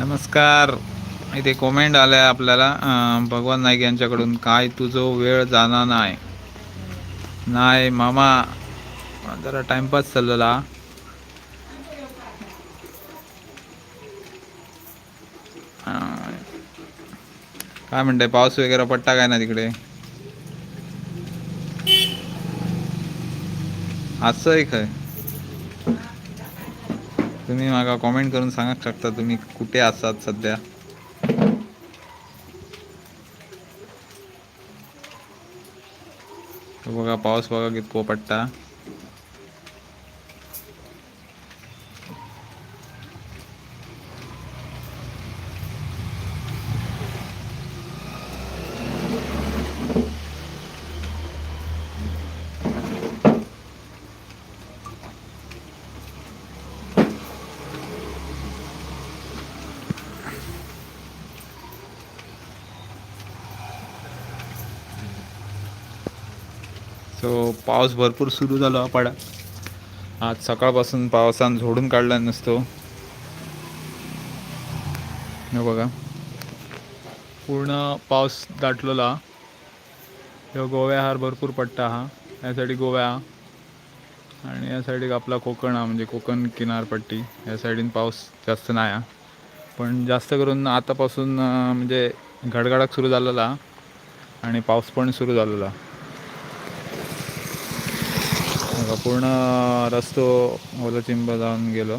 नमस्कार. इथे कॉमेंट आहे आपल्याला. भगवान नाईक यांच्याकडून. काय तुझो वेळ जाणार नाही. नाही मामा. जरा टाइमपास चाललेला. काय म्हणताय पाऊस वगैरे पडता काय ना तिकडे? असं आहे खय तुम्ही म्हाका कॉमेंट करून सांगा शकता तुम्ही कुठे आसात सध्या? तो बघा पाऊस बघा कितको पडता सो पाऊस भरपूर सुरू झाला पडा आज सकाळपासून पावसान झोडून काढला नसतो. बघा. पूर्ण पाऊस दाटलेला. ह्यो गोव्या हार भरपूर पडटा हा. यासाठी गोव्या. आणि ह्या सायडीक आपला कोकण हा म्हणजे कोकण किनारपट्टी. या साईडीन पाऊस जास्त नाही हा पण जास्त करून आतापासून म्हणजे गडगडाक सुरू झालेला. आणि पाऊस पण सुरू झालेला बघा, पूर्ण रस्तो ओलोचिंब जाऊन गेलो.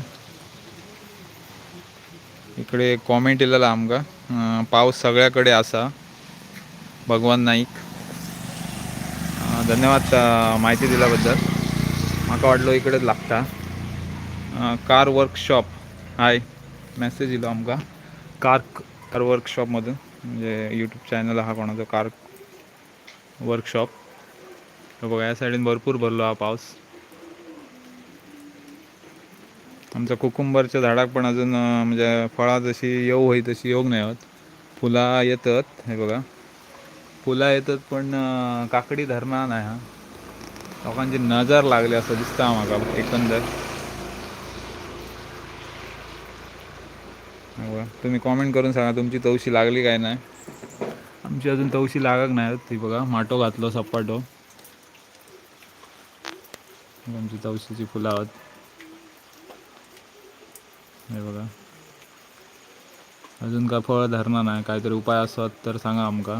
इकडे कॉमेंट येलेला आमका. पावस पाऊस सगळ्याकडे असा. भगवान नाईक. धन्यवाद माहिती दिल्याबद्दल. म्हाका वाटलो इकडेच लागता. कार वर्कशॉप हाय मेसेज इलो आमका. कार कार वर्कशॉपमधून म्हणजे यूट्यूब चॅनल हा कोणाचा कार वर्कशॉप बघा या साईडीन भरपूर भरलो हा पाऊस. आमच्या कुकुंबरच्या झाडाक पण अजून म्हणजे फळा जशी येऊ होई तशी येऊक नाही होत. फुला येतात हे बघा. फुला येतात पण काकडी धरणार नाही हा. लोकांची नजर लागली असं दिसता म्हाका एकंदर. तुम्ही कॉमेंट करून सांगा तुमची तवशी लागली काय नाही? आमची अजून तवशी लागत नाही ती बघा माटो घातलो सपाटो. आमची तवशीची फुलां आहोत. हे बघा. अजून काय फळ धरणार नाही. काहीतरी उपाय असत तर सांगा आमका.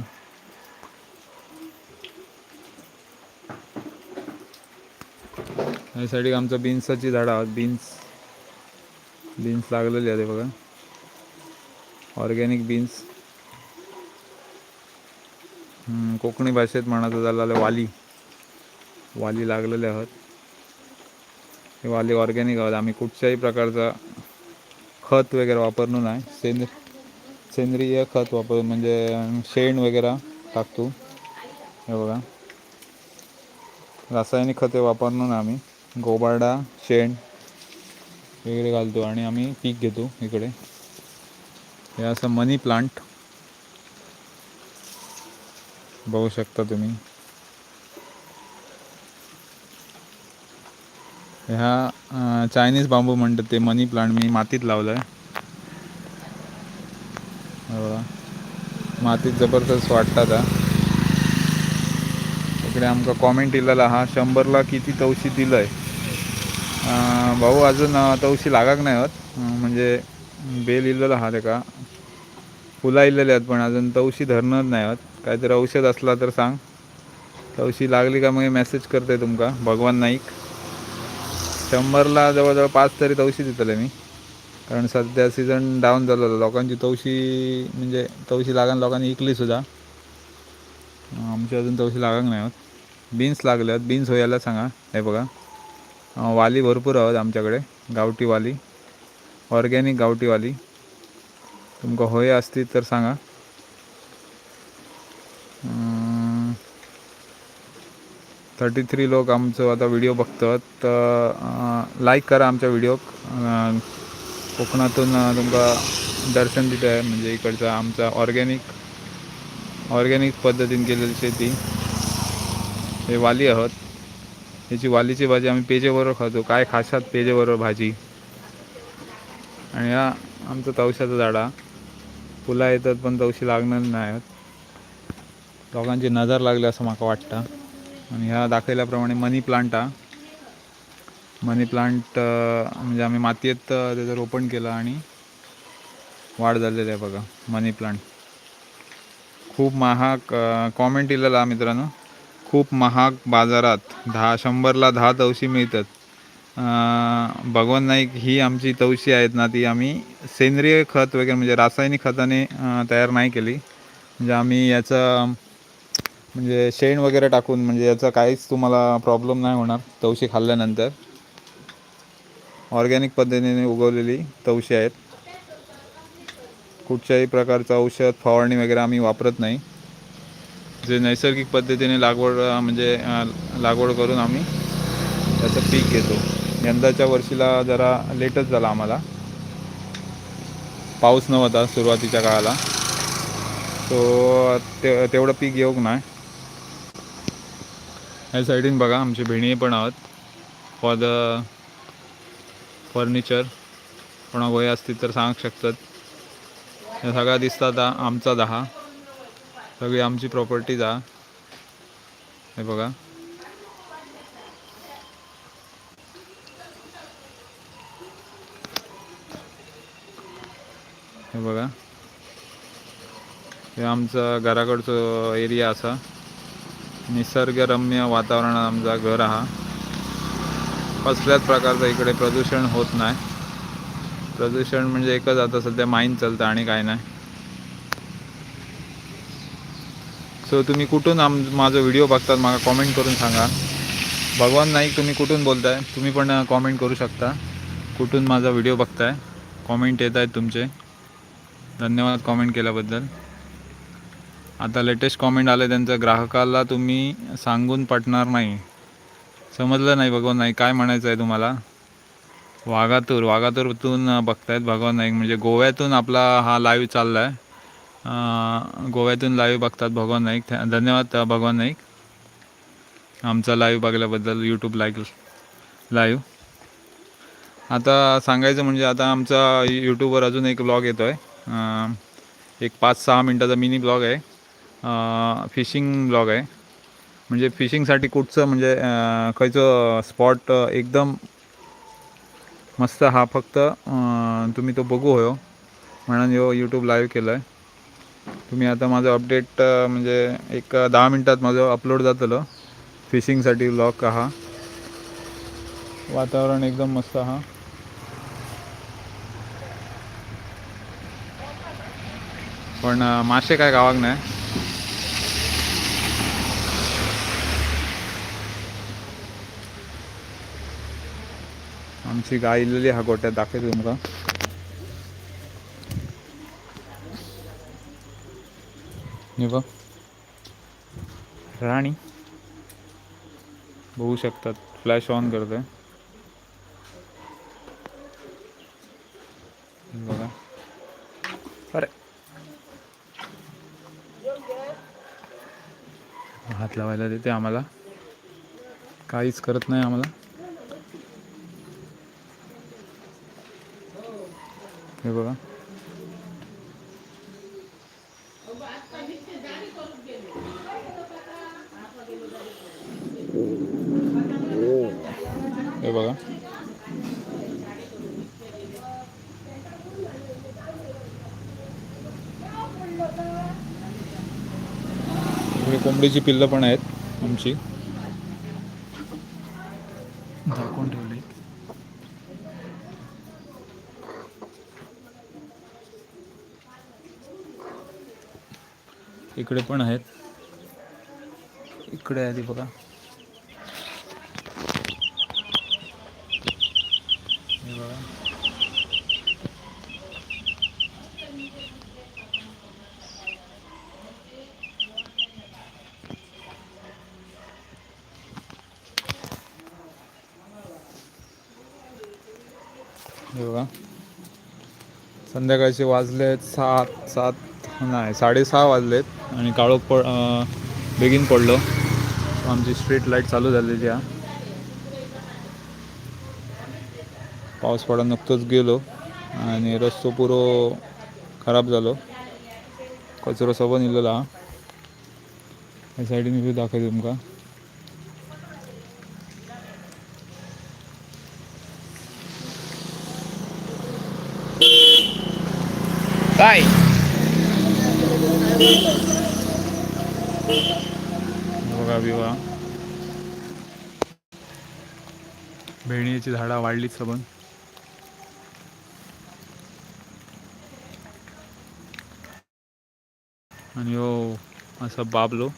या साईडीक आमचं बीन्साची झाडं आहोत. बीन्स. बीन्स लागलेली आहे बघा. ऑर्गॅनिक बीन्स कोकणी भाषेत म्हणायचं झालं वाली. वाली लागलेले आहोत. हे वाली ऑर्गॅनिक आहोत. आम्ही कुठच्याही प्रकारचा खत वगैरे वापरणं नाही. सेंद्र सेंद्रिय खत वापर म्हणजे शेण वगैरे टाकतो. हे बघा. रासायनिक खते वापरणं ना आम्ही. गोबारडा शेण वगैरे घालतो आणि आम्ही पीक घेतो इकडे. हे असं मनी प्लांट. बघू शकता तुम्ही. ह्या चायनीज बांबू म्हणतात ते मनी प्लांट मी मातीत लावलं आहे मातीत जबरदस्त वाटतात हा. इकडे आमका कॉमेंट इलेला हा शंभरला किती तवशी दिलंय. आहे भाऊ अजून तवशी लागाक नाही होत. म्हणजे बेल इलेला हा का? फुला इलेले आहेत पण अजून तवशी धरणच नाही होत. काहीतरी औषध असला तर सांग. तवशी लागली का मग मेसेज करते तुमका? भगवान नाईक. शंभरला जवळजवळ पाच तरी तवशी देतले मी. कारण सध्या सीझन डाऊन झालेलं लोकांची तवशी म्हणजे तवशी लागान लोकांनी इकली सुद्धा. आमची अजून तवशी लागाक नाही होत. बीन्स लागले आहेत बीन्स होयला सांगा. हे बघा. वाली भरपूर आहोत आमच्याकडे. गावठी वाली. ऑर्गॅनिक गावठी वाली. तुमका होय असतील तर सांगा. थर्टी थ्री लोक आमचं आता व्हिडिओ बघतात. तर लाईक करा आमच्या व्हिडिओ कोकणातून तुमका दर्शन दिलं आहे. म्हणजे इकडचं आमचा ऑर्गॅनिक ऑर्गॅनिक पद्धतीने केलेली शेती. हे वाली आहोत. याची वालीची भाजी आम्ही पेजेबरोबर खातो. काय खाशात पेजेबरोबर भाजी. आणि या आमचं तवशाचं झाडा फुलं येतात पण तवशी लागणार नाही लोकांची नजर लागली असं माका वाटतं. आणि ह्या दाखवल्याप्रमाणे मनी प्लांट हा. मनी प्लांट म्हणजे आम्ही मातीत त्याचं रोपण केलं आणि वाढ झालेली आहे बघा मनी प्लांट. खूप महाग कॉमेंट इलेला मित्रांनो. खूप महाग बाजारात दहा शंभरला दहा तवशी मिळतात. भगवान नाईक ही आमची तवशी आहेत ना ती आम्ही सेंद्रिय खत वगैरे म्हणजे रासायनिक खताने तयार नाही केली. म्हणजे आम्ही याचं म्हणजे शेण वगैरे टाकून म्हणजे याचा काहीच तुम्हाला प्रॉब्लेम नाही होणार तवशी खाल्ल्यानंतर. ऑर्गॅनिक पद्धतीने उगवलेली तवशी आहेत. कुठच्याही प्रकारचं औषध फवारणी वगैरे आम्ही वापरत नाही. जे नैसर्गिक पद्धतीने लागवड म्हणजे लागवड करून आम्ही त्याचं पीक घेतो. यंदाच्या वर्षीला जरा लेटच झाला आम्हाला. पाऊस नव्हता सुरुवातीच्या काळाला. सो ते तेवढं पीक येऊक नाही. ह्या साईडीन बघा आमची भेणी पण आहोत. फॉर द फर्निचर कोणा वय असतील तर सांगू शकतात. हे सगळा दिसतात हा आमचा दहा. सगळी आमची प्रॉपर्टीज आहा हे बघा. हे बघा. हे आमचा घराकडचं एरिया असा. निसर्गरम्य वातावरणात आमचा घर हा. कसल्याच प्रकारचं इकडे प्रदूषण होत नाही. प्रदूषण म्हणजे एकच आता सध्या माईन चालतं आणि काय नाही. सो तुम्ही कुठून आम माझा व्हिडिओ बघतात मला कॉमेंट करून सांगा. भगवान नाईक तुम्ही कुठून बोलताय? तुम्ही पण कॉमेंट करू शकता. कुठून माझा व्हिडिओ बघताय? कॉमेंट येत आहेत तुमचे. धन्यवाद कॉमेंट केल्याबद्दल. आता लेटेस्ट कॉमेंट आले त्यांचं ग्राहकाला तुम्ही सांगून पटणार नाही. समजलं नाही भगवान नाईक काय म्हणायचं आहे तुम्हाला? वाघातूर वाघातूरतून बघतायत भगवान नाईक म्हणजे गोव्यातून आपला हा लाईव्ह चालला आहे गोव्यातून लाईव्ह बघतात भगवान नाईक. धन्यवाद भगवान नाईक. आमचा लाईव्ह बघल्याबद्दल यूट्यूब लाईक लाईव्ह आता सांगायचं म्हणजे आता आमचा यूट्यूबवर अजून एक ब्लॉग येतो आहे एक पाच सहा मिनटाचा मिनी ब्लॉग आहे. फिशिंग ब्लॉग आहे. म्हणजे फिशिंगसाठी कुठचं म्हणजे खंयचो स्पॉट एकदम मस्त हा फक्त तुम्ही तो बघू होयो. म्हणून यो यूट्यूब लाईव्ह केलं आहे तुम्ही आता माझं अपडेट म्हणजे एक दहा मिनटात माझं अपलोड जातलं. फिशिंगसाठी ब्लॉग हा. वातावरण एकदम मस्त हा. पण मासे काय गावाक नाही आमची गाय इलेली हा गोट्यात दाखवतो तुमका हे बघ. राणी. बघू शकतात. फ्लॅश ऑन करते. बघा. अरे. हात लावायला देते आम्हाला. काहीच करत नाही आम्हाला. हे बघा. हे बघा. कोंबडीची पिल्लं पण आहेत आमची. इकडे पण आहेत. इकडे आधी बघा. हे बघा. हे बघा. संध्याकाळचे वाजलेत सात सात नाही साडेसहा वाजलेत. आणि काळोख पड बेगीन पडलो. आमची स्ट्रीट लाइट चालू झालेली आहे. पाऊस पडा नुकतंच गेलो आणि रस्तो पुरो खराब जालो कचरो सबन इल्लेला हा ह्या सायडीन व्यू दाखयता तुमका. काय बघा विवाह भेणीची झाडा वाढलीच सबन आणि हो असा बाबलो.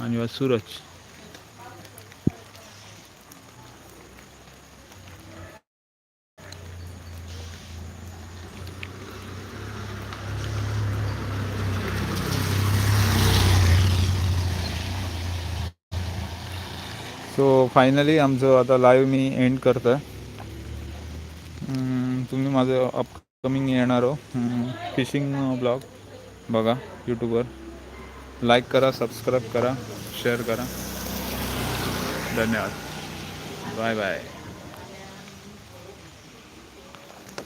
आणि हो, सूरज. सो फायनली आमचं आता लाईव्ह मी एंड करतो आहे तुम्ही माझं अपकमिंग येणार हो. फिशिंग ब्लॉग बघा यूट्यूबवर लाईक करा सबस्क्राईब करा शेअर करा. धन्यवाद. Bye bye